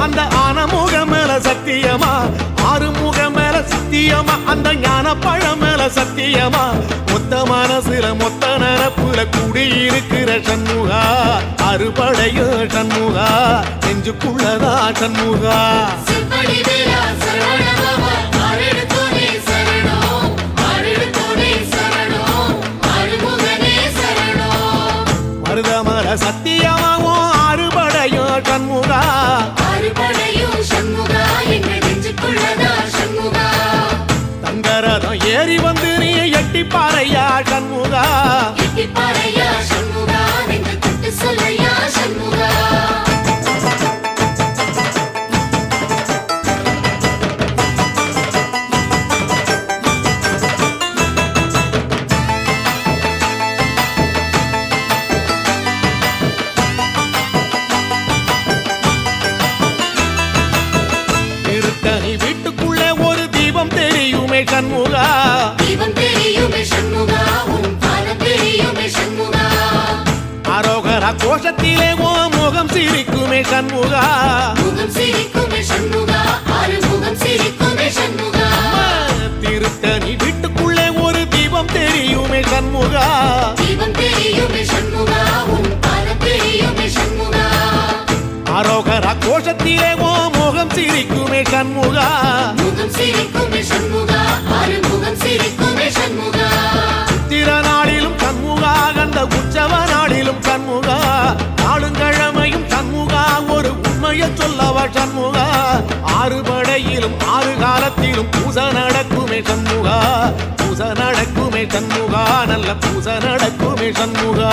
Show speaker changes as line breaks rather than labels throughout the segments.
அந்த ஆனமுக மேல சத்தியமா? ஆறுமுக மேல சத்தியமா? அந்த ஞான பழம் மேல சத்தியமா? மொத்த மனசுல மொத்த நிரப்புல கூடியிருக்கிற சண்முகா. அறுபடைய சண்முகா. நெஞ்சுக்குள்ளதா சண்முகா. ஏறி வந்து நீ எட்டி பாறையா கண்முகா? பூச நடக்குமே சண்முகா.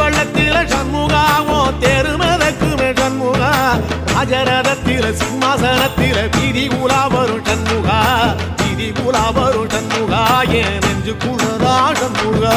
வள்ளத்தில சண்முகாவோ தெரு மதக்குமே சண்முகா. ராஜரதத்தில சிம்மாசனத்தில வீதி கூலா வரும் சண்முகா. வீதி கூலா வரும் சண்முகா. ஏன் நெஞ்சு குளரா சண்முகா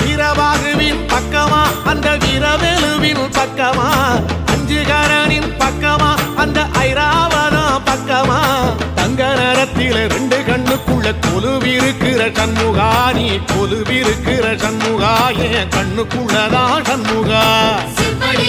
வீரபாகுவின் பக்கமா அந்த வீரவேலுவின் பக்கமா? அஞ்சுகரனின் பக்கமா அந்த ஐராவதம் பக்கமா? தங்க நேரத்தில ரெண்டு கண்ணுக்குள்ள கொலுவிருக்கிற சண்முகா நீ கொலுவிருக்கிற சண்முகா என் கண்ணுக்குள்ளதான் சண்முகா?
சிம்படி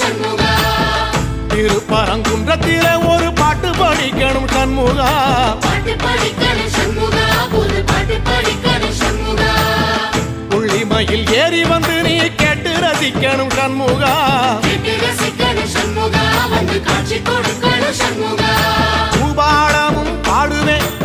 சண்முகா.
திருப்பரங்குன்றத்தில ஒரு பாட்டு படிக்கணும் சண்முகா. உள்ளிமையில் ஏறி வந்து நீ கேட்டு ரசிக்கணும் சண்முகா.
சண்முகா வந்து காட்சி கொடுக்கணும் சண்முகா.
பாடுவேன்.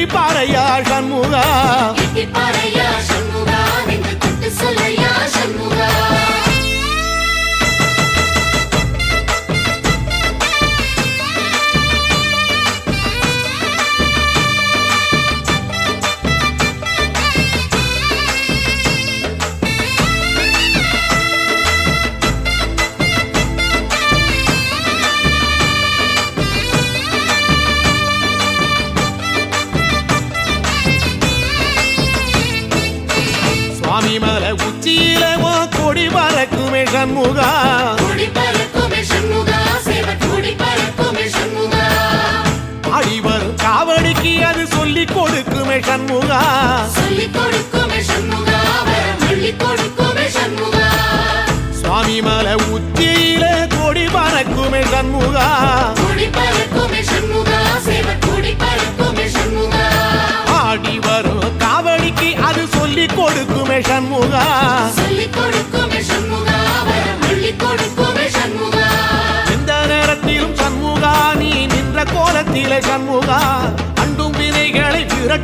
வந்து எட்டி சண்முகா
பாறையா சண்முகா சண்முகா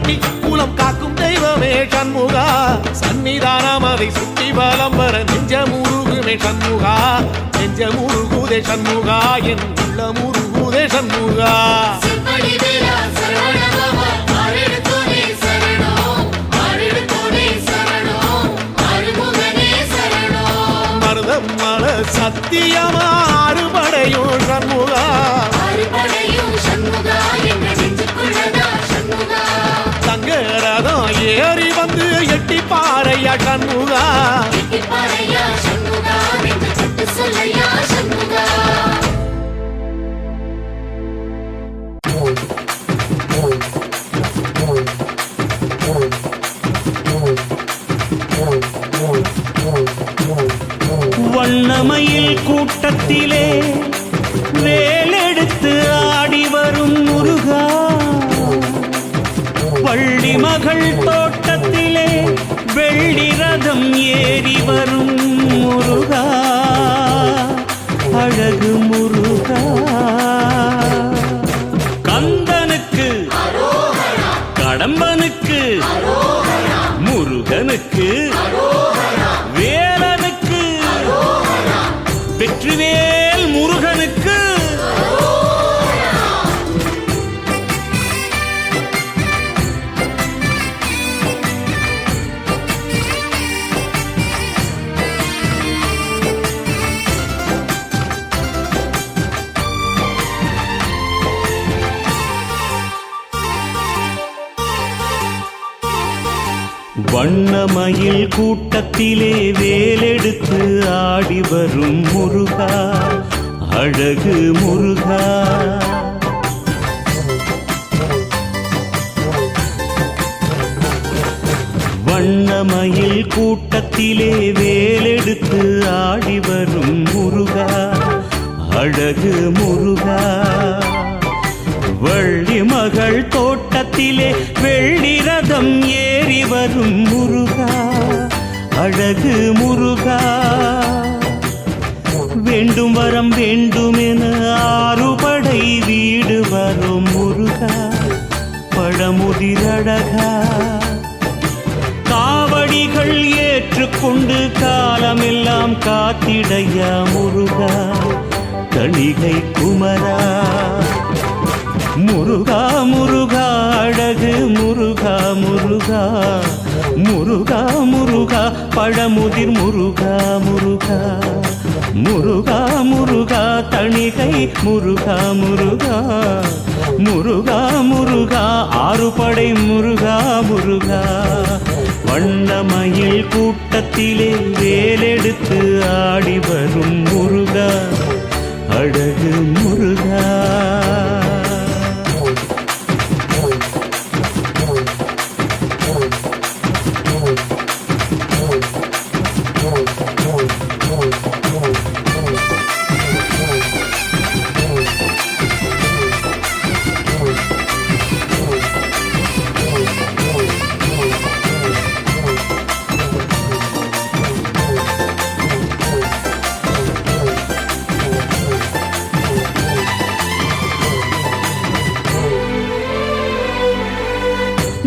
விரட்டி குலம் காக்கும் தெய்வமே சண்முகா. சன்னிதானம் அதை சுற்றி பலம் வர நெஞ்ச முருகுமே சண்முகா நெஞ்ச முருகுதே சண்முகா. என் உள்ள முருகுதே சண்முகா
செம்படி வீரா சரவணபவா
ரதம் ஏறி வந்து எட்டி பாறையா சண்முகா.
வண்ணமயில் கூட்டத்திலே வேலெடுத்து தோட்டத்திலே வெள்ளி ரதம் ஏறி வரும் முருகா. வண்ணமயில் கூட்டத்திலே வேலெடுத்து ஆடி வரும் முருகா அழகு முருகா. வண்ணமயில் கூட்டத்திலே வேலெடுத்து ஆடி வரும் முருகா அழகு முருகா. வள்ளி மகள் தோட்ட தோட்டத்திலே வெள்ளி ரதம் ஏறி வரும் முருகா அழகு முருகா. வேண்டும் வரம் வேண்டுமென ஆறுபடை வீடு வரும் முருகா பழமுதிரழகா காவடிகள் ஏற்றுக்கொண்டு காலமெல்லாம் காத்திடையா முருகா தணிகை குமரா. முருகா முருகா. அழகு முருகா முருகா. முருகா முருகா. பழமுதிர் முருகா முருகா. முருகா முருகா. தணிகை முருகா முருகா. முருகா முருகா. ஆறுபடை முருகா முருகா. வண்ணமயில் கூட்டத்திலே வேலெடுத்து ஆடி வரும் முருகா. அழகு முருகா.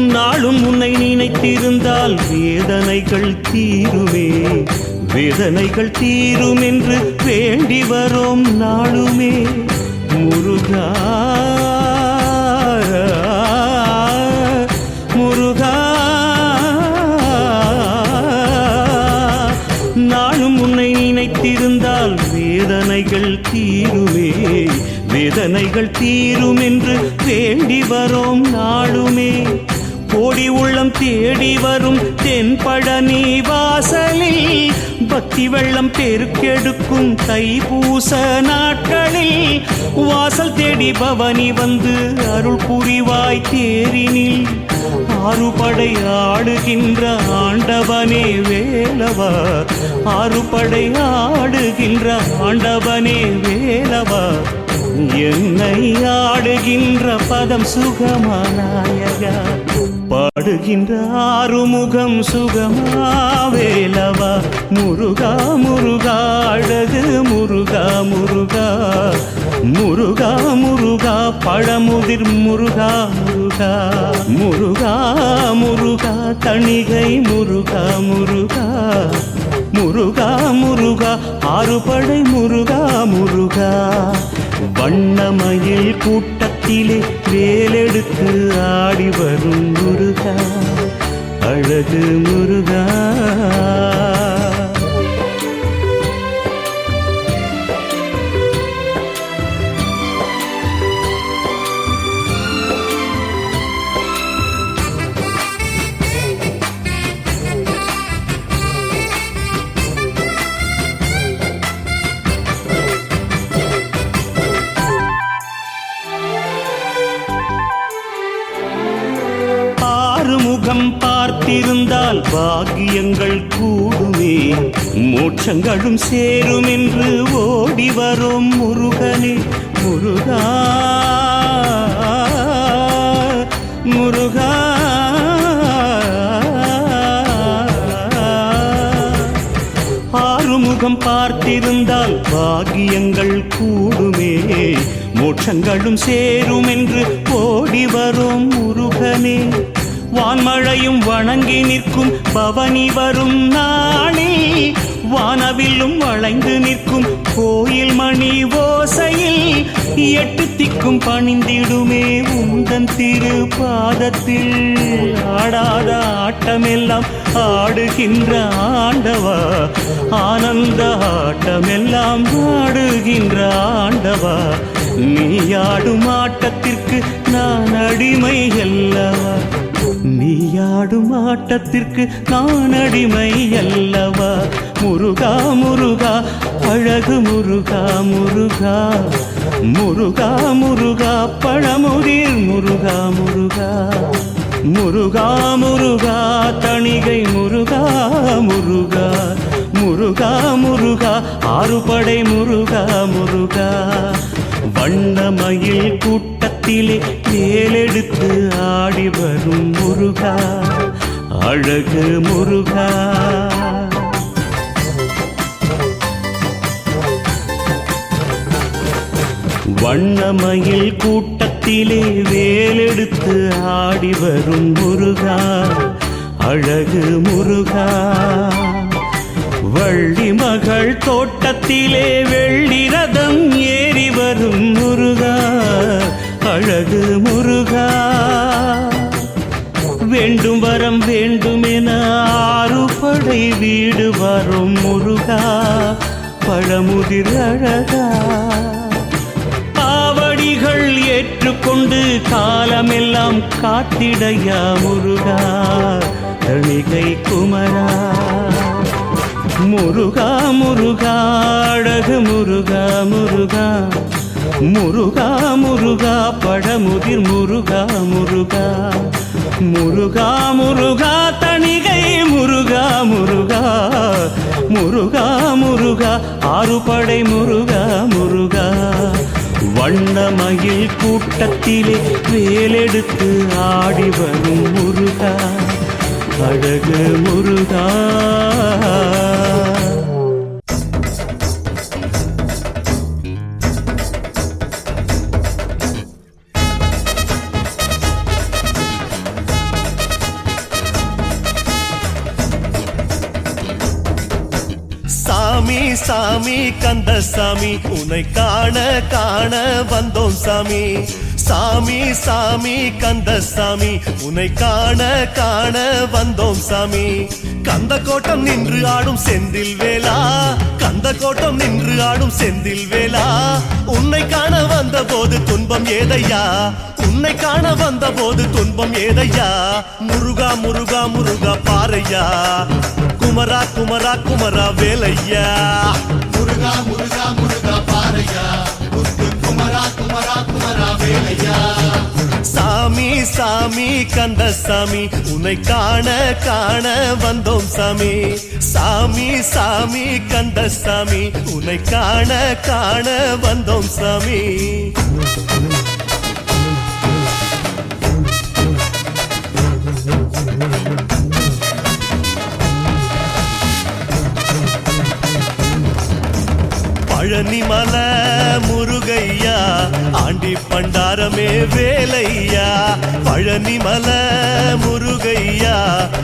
நாளும் உன்னை நினைத்திருந்தால் வேதனைகள் தீருமே. வேதனைகள் தீரும் என்று வேண்டி வரோம் நாளுமே. முருகா முருகா. நாளும் உன்னை நினைத்திருந்தால் வேதனைகள் தீருமே. வேதனைகள் தீரும் என்று வேண்டி வரோம் நாளுமே. கோடி தேடி வரும் தென்பழனி வாசலில் பக்தி வெள்ளம் பெருக்கெடுக்கும் தைப்பூச நாட்களில் வாசல் தேடி பவனி வந்து அருள் புரிவாய் தேரினில். ஆறுபடை ஆடுகின்ற ஆண்டவனே வேலவா ஆறுபடை ஆடுகின்ற ஆண்டவனே வேலவா என்னை ஆடுகின்ற பதம் சுகமானாயகா பாடுகின்ற ஆறுமுகம் சுகமாவேலவா முருகா முருகா அழகு முருகா முருகா. முருகா முருகா பழமுதிர் முருகா முருகா. முருகா முருகா தணிகை முருகா முருகா. முருகா முருகா ஆறுபடை முருகா முருகா. வண்ணமயில் கூட்டத்திலே வேலெடுத்து ஆடி வரும் முருகா அழகு முருகா. மோட்சங்களும் சேரும் என்று ஓடி வரும் முருகனே. முருகா முருகா. ஆறுமுகம் பார்த்திருந்தால் பாகியங்கள் கூடுமே. மோட்சங்களும் சேரும் என்று ஓடி வரும் முருகனே. வான்மழையும் வணங்கி நிற்கும் பவனி வரும் நாளே. வானவில்லும் வளைந்து நிற்கும் கோயில் மணி ஓசையில் எட்டு திக்கும் பணிந்திடுமே உந்தன் திரு பாதத்தில் ஆடாத ஆட்டமெல்லாம் ஆடுகின்ற ஆண்டவா ஆனந்த ஆட்டமெல்லாம் ஆடுகின்ற ஆண்டவா. நீ ஆடும் ஆட்டத்திற்கு நான் அடிமை அல்லவா நீ ஆடும் ஆட்டத்திற்கு நான் அடிமை அல்லவா முருகா முருகா அழகு முருகா முருகா. முருகா முருகா பழமுதிர் முருகா முருகா. முருகா முருகா தணிகை முருகா முருகா. முருகா முருகா ஆறுபடை முருகா முருகா. வண்ணமயில் கூட்டத்திலே மேலெடுத்து ஆடி வரும் முருகா. அழகு முருகா. வண்ணமயில் கூட்டத்திலே வேலெடுத்து ஆடி வரும் முருகா அழகு முருகா. வள்ளி மகள் தோட்டத்திலே வெள்ளி ரதம் ஏறி வரும் முருகா அழகு முருகா. வேண்டும் வரம் வேண்டுமென ஆறு படை வீடு வரும் முருகா பழமுதிர் அழகா. ஏற்றுக்கொண்டு காலமெல்லாம் காத்திடையா முருகா தணிகை குமரா. முருகா முருகா அழகு முருகா முருகா. முருகா முருகா பழமுதிர் முருகா முருகா. முருகா முருகா தணிகை முருகா முருகா. முருகா முருகா ஆறுபடை முருகா. முருகா வண்ணமயில் கூட்டத்திலே வேலெடுத்து ஆடி வரும் முருகா அழகு முருகா.
சாமி சாமி உன்னை காண காண வந்தோம் சாமி. சாமி சாமி கந்த சாமி உன்னை காண காண வந்தோம் சாமி. கந்த கோட்டம் நின்று ஆடும் செந்தில் வேளா கந்த கோட்டம் நின்று ஆடும் செந்தில் வேளா உன்னை காண வந்த போது துன்பம் ஏதையா? உன்னை காண வந்த போது துன்பம் ஏதையா? முருகா முருகா முருகா பாறையா. குமரா குமரா குமரா வேலையா?
முருகா முருகா முருகா பாறையா. முத்து குமரா குமரா குமரா வேலையா.
சாமி சாமி கந்த சாமி உன்னை காண காண வந்தோம் சாமி. சாமி சாமி கந்த சாமி உன்னை காண காண வந்தோம் சாமி. பழனி பழனிமல முருகையா ஆண்டி பண்டாரமே வேலையா? பழனி பழனிமல முருகையா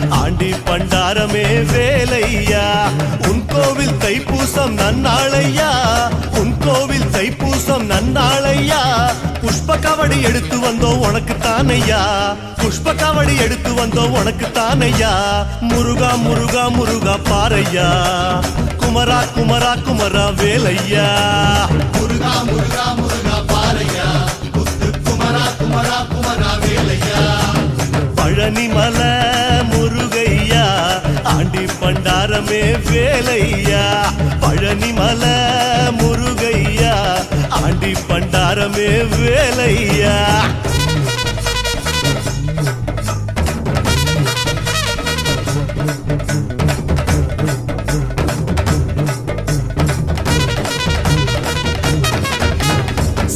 ஆண்டி பண்டாரமே வேலையா? உன் கோவில் தைப்பூசம் நன்னாளையா? உன் கோவில் தைப்பூசம் நன்னாளையா? எடுத்து வந்தோம் உனக்கு தானையா புஷ்ப கவடி எடுத்து வந்தோம் உனக்கு தானையா முருகா முருகா முருகா பாறையா? குமரா குமரா குமரா வேலையா?
முருகா முருகா முருகா பாறையா? குமரா குமரா குமரா வேலையா?
பழனிமல முருகையா? ஆண்டி பண்டாரமே வேலையா? பழனிமல முருகையா? ஆண்டி பண்டாரமே வேலையா?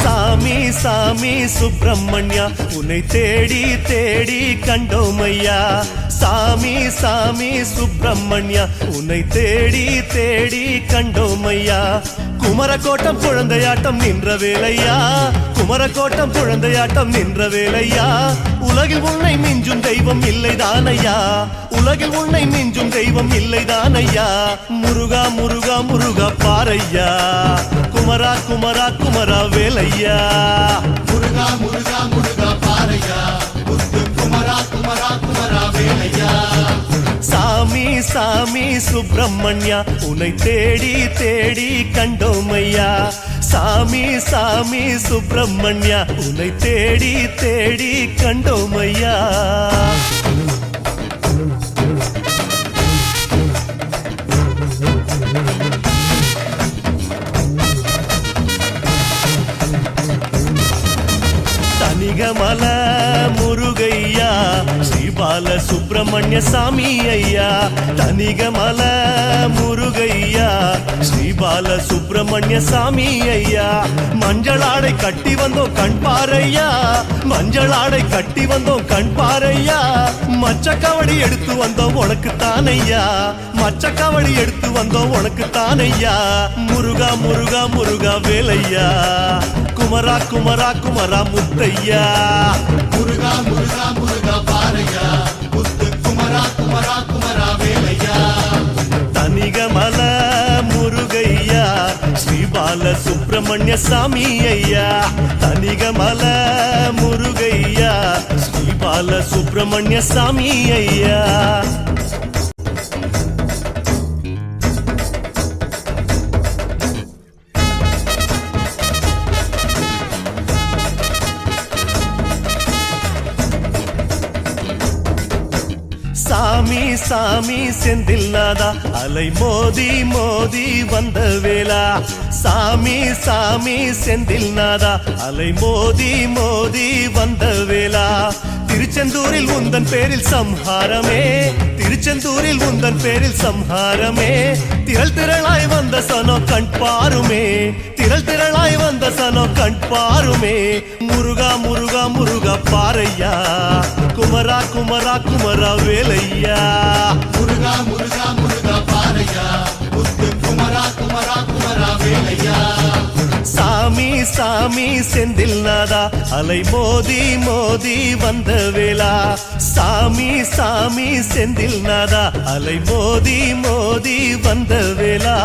சாமி சாமி சுப்பிரமணியா உன்னை தேடி தேடி கண்டோமையா? சாமி சாமி சுப்பிரமணியா உன்னை தேடி தேடி கண்டோமையா? குமரக்கோட்டம் குழந்தையாட்டம் நின்ற வேலையா? குமரக்கோட்டம் குழந்தையாட்டம் நின்ற வேலையா? உலகில் உன்னை மிஞ்சும் தெய்வம் இல்லைதானையா? உலகில் உன்னை மிஞ்சும் தெய்வம் இல்லைதானையா? முருகா முருகா முருகா பாறையா? குமரா குமரா குமரா வேலையா?
முருகா முருகா முருகா பாறையா?
சாமி சாமி சுப்பிரமணியா உன்னை தேடி தேடி கண்டோமையா? சாமி சாமி சுப்பிரமணியா உன்னை தேடி தேடி கண்டோமையா? பால சுப்பிரமணிய சாமி ஐயா தனிகமல முருகையா ஸ்ரீபால சுப்பிரமணிய சாமி ஐயா. மஞ்சளாடை கட்டி வந்தோம் கண் பாறையா மஞ்சளாடை கட்டி வந்தோம் கண் பாறையா. மச்சக்கவடி எடுத்து வந்தோம் உனக்கு தானையா மச்சக்கவடி எடுத்து வந்தோம் உனக்கு தானையா. முருகா முருகா முருகா வேலையா. குமரா குமரா குமரா முத்தையா.
முருகா முருகா முருகா பாறையா.
தனிகமல முருகையா ஸ்ரீபால சுப்பிரமணிய சாமி ஐயா தனிகமல முருகையா ஸ்ரீபால சுப்பிரமணிய சாமி ஐயா சாமி சாமி செந்தில்லாதா? அலை மோதி மோதி வந்த வேளா. சாமி சாமி செந்தில் நாதா அலை மோதி மோதி வந்த வேளா. திருச்செந்தூரில் உந்தன் பேரில் சம்ஹாரமே. திருச்செந்தூரில் உந்தன் பேரில் சம்ஹாரமே. திரள் திரளாய் வந்த சனோ கண் பாருமே. திரள் திரளாய் வந்த சனோ கண் பாருமே. முருகா முருகா முருகா பாறையா. குமரா குமரா குமரா வேலையா?
முருகா முருகா முருகா முத்து குமரா குமரா குமரா வேலையா?
சாமி சாமி செந்தில் நாதா அலை மோதி மோதி வந்த வேளா. சாமி சாமி செந்தில் நாதா அலை மோதி மோதி வந்த வேளா.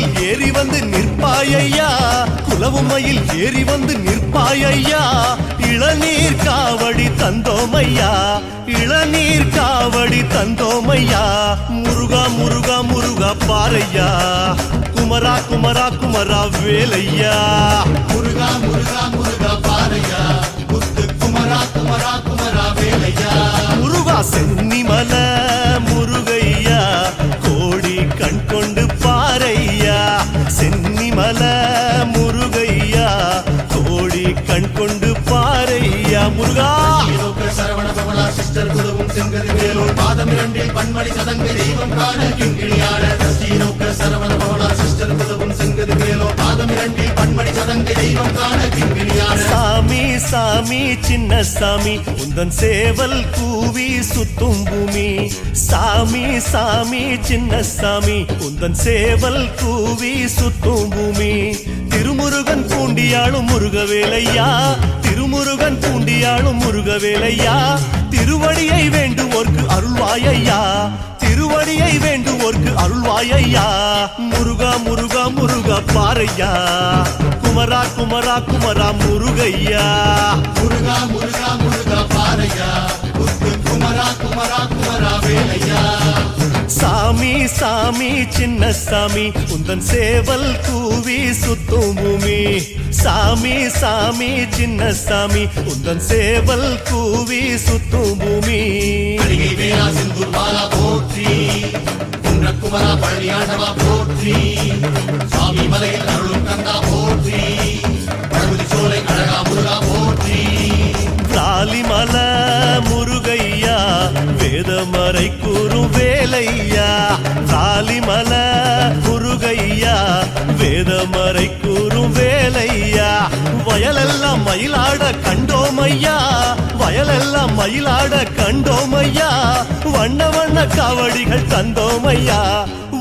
குலவுமையில் ஏறி வந்து நிற்பாயையா குலவுமையில் ஏறி வந்து நிற்பாயையா இளநீர் காவடி தந்தோமையா. இளநீர் காவடி தந்தோமையா. முருகா முருகா முருகா பாறையா. குமரா குமரா குமரா வேலையா.
முருகா முருகா முருகா பாறையா. முத்து குமரா குமரா குமரா வேலையா.
முருகா சென்னிமல முருகை மல முருகையா கோடி கண் கொண்டு பாறையா முருகா.
சிஸ்டர் வேலூர் பாதம் இரண்டில் பன்மணி சதங்கை தெய்வம் காண கிங்கிணியாட சஷ்டி நோக்க சரவண பவனா சிஸ்டர் புதவும் செங்கது வேலூர் பாதம் இரண்டில் பன்மணி சதங்கை தெய்வம் காண கிங்கிணியாட.
சாமி சாமி சின்ன சாமி உந்தன் சேவல் கூவி சுத்தும் பூமி. சாமி சாமி சின்ன சாமி உந்தன் சேவல் கூவி சுத்தும் பூமி. திருமுருகன் பூண்டியாளும் முருகவேலையா? திருமுருகன் பூண்டியாளும் முருகவேலையா? திருவடியை வேண்டுவோர்க்கு அருள்வாயையா? திருவடியை வேண்டுவோர்க்கு அருள்வாயையா? முருகா முருகா முருகா பாறையா? குமரா குமரா குமரா முருகையா?
முருகா முருகா
சாமி சாமி சின்ன சாமி உந்தன் சேவல் கூவி சுத்தும் பூமி. சாமி சாமி சின்ன சாமி உந்தன் சேவல் கூவி சுத்தும் பூமி.
போற்றி குன்றக்குமரா பழனியாண்டவா போற்றி சுவாமி மலையில் அருளும் கந்தா போற்றி பழமுதி சோலை அழகா முருகா போற்றி.
ராலிமல முருகையா வேதமறை கூறும் வேலையா? தாலிமல முருகையா வேதமறை கூறும் வேலையா? வயலெல்லாம் மயிலாட கண்டோமையா? வயலெல்லாம் மயிலாட கண்டோமையா? வண்ண வண்ண காவடிகள் தந்தோமையா?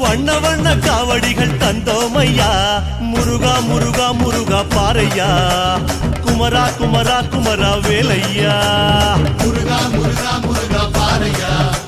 வண்ண வண்ண காவடிகள் தந்தோமையா? முருகா முருகா முருகா பாறையா? குமரா குமரா குமரா வேலையா?
முருகா முருகா முருகா பாறையா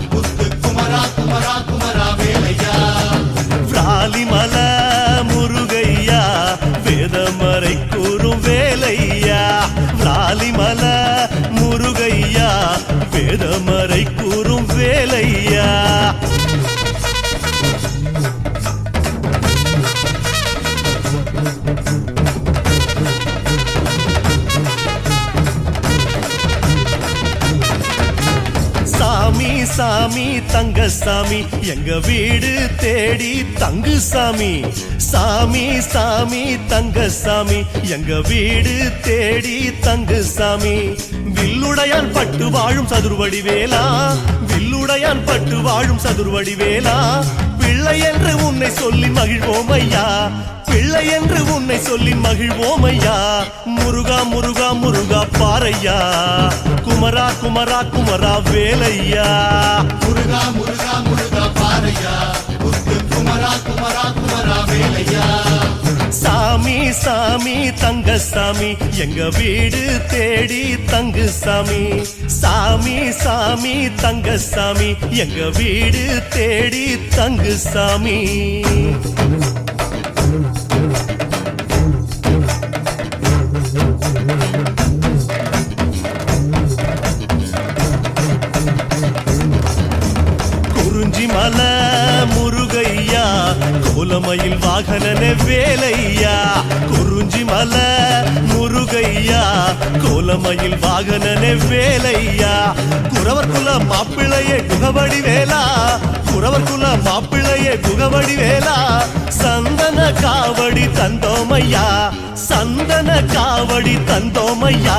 எங்க வீடு தேடி தங்கு சாமி. சாமி சாமி தங்க சாமி. எங்க வீடு தேடி தங்கு சாமி. வில்லுடையான் பட்டு வாழும் சதுர்வடி வேலா வில்லுடையான் பட்டு வாழும் சதுர்வடி வேலா பிள்ளை என்று உன்னை சொல்லி மகிழ்வோம் ஐயா. பிள்ளை என்று உன்னை சொல்லி மகிழ்வோம் ஐயா. முருகா முருகா முருகா பாறையா. குமரா குமரா குமரா வேலையா.
முருகா முருகா முருகா. பாறையா முத்து குமரா குமரா குமரா வேலையா?
சாமி சாமி தங்க சாமி எங்க வீடு தேடி தங்கு சாமி. சாமி சாமி தங்க சாமி எங்க வீடு தேடி தங்கு சாமி. கோலமயில் வாகனனே வேலையா குறிஞ்சி மல முருகையா? கோலமயில் வாகனனே வேலையா குறவர் குல மாப்பிள்ளையே குகவடி வேலா குறவர் குல மாப்பிள்ளையே குகவடி வேலா சந்தன காவடி தந்தோமையா? சந்தன காவடி தந்தோமையா?